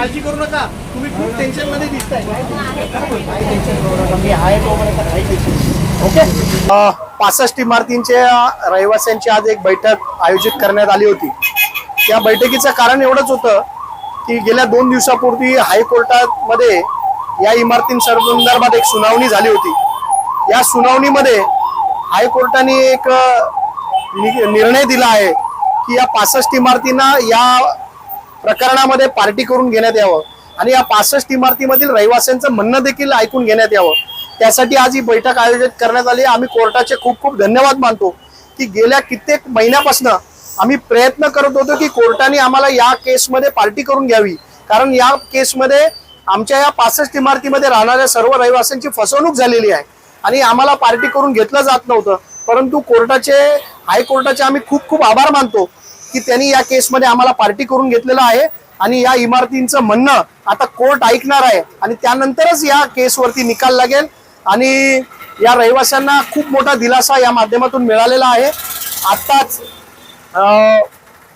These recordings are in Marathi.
काळजी करू नका. तुम्ही खूप टेन्शनमध्ये दिसताय. मी आहे ओके पासष्ट इमारतींच्या रहिवाशांची आज एक बैठक आयोजित करण्यात आली होती. त्या बैठकीचं कारण एवढंच होतं की गेल्या दोन दिवसापूर्वी हायकोर्टामध्ये या इमारतींसंदर्भात एक सुनावणी झाली होती. या सुनावणीमध्ये हायकोर्टाने एक निर्णय दिला आहे की या पासष्ट इमारतींना या प्रकरणामध्ये पार्टी करून घेण्यात यावं आणि या पासष्ट इमारतीमधील रहिवाशांचं म्हणणं देखील ऐकून घेण्यात यावं. त्यासाठी आज ही बैठक आयोजित करण्यात आली. आम्ही कोर्टाचे खूप खूप धन्यवाद मानतो की गेल्या कित्येक महिन्यापासून आम्ही प्रयत्न करत होतो की कोर्टाने आम्हाला या केसमध्ये पार्टी करून घ्यावी. कारण या केसमध्ये आमच्या या पासष्ट इमारतीमध्ये राहणाऱ्या सर्व रहिवाशांची फसवणूक झालेली आहे आणि आम्हाला पार्टी करून घेतलं जात नव्हतं. परंतु कोर्टाचे हायकोर्टाचे आम्ही खूप खूप आभार मानतो. की त्यांनी या केसमध्ये आम्हाला पार्टी करून घेतलेलं आहे आणि या इमारतींचं म्हणणं आता कोर्ट ऐकणार आहे आणि त्यानंतरच या केसवरती निकाल लागेल. आणि या रहिवाशांना खूप मोठा दिलासा या माध्यमातून मिळालेला आहे. आत्ताच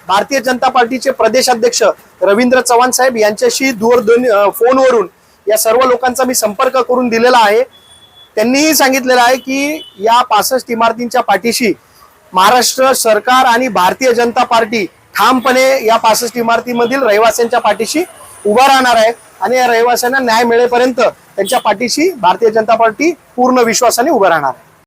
भारतीय जनता पार्टीचे प्रदेशाध्यक्ष रवींद्र चव्हाण साहेब यांच्याशी दूरध्वनी फोनवरून या सर्व लोकांचा मी संपर्क करून दिलेला आहे. त्यांनीही सांगितलेलं आहे की या पासष्ट इमारतींच्या पाठीशी महाराष्ट्र सरकार आणि भारतीय जनता पार्टी ठामपणे या पासष्ट इमारतीमधील रहिवाशांच्या पाठीशी उभा राहणार आहे आणि या रहिवाशांना न्याय मिळेपर्यंत त्यांच्या पाठीशी भारतीय जनता पार्टी पूर्ण विश्वासाने उभं राहणार आहे.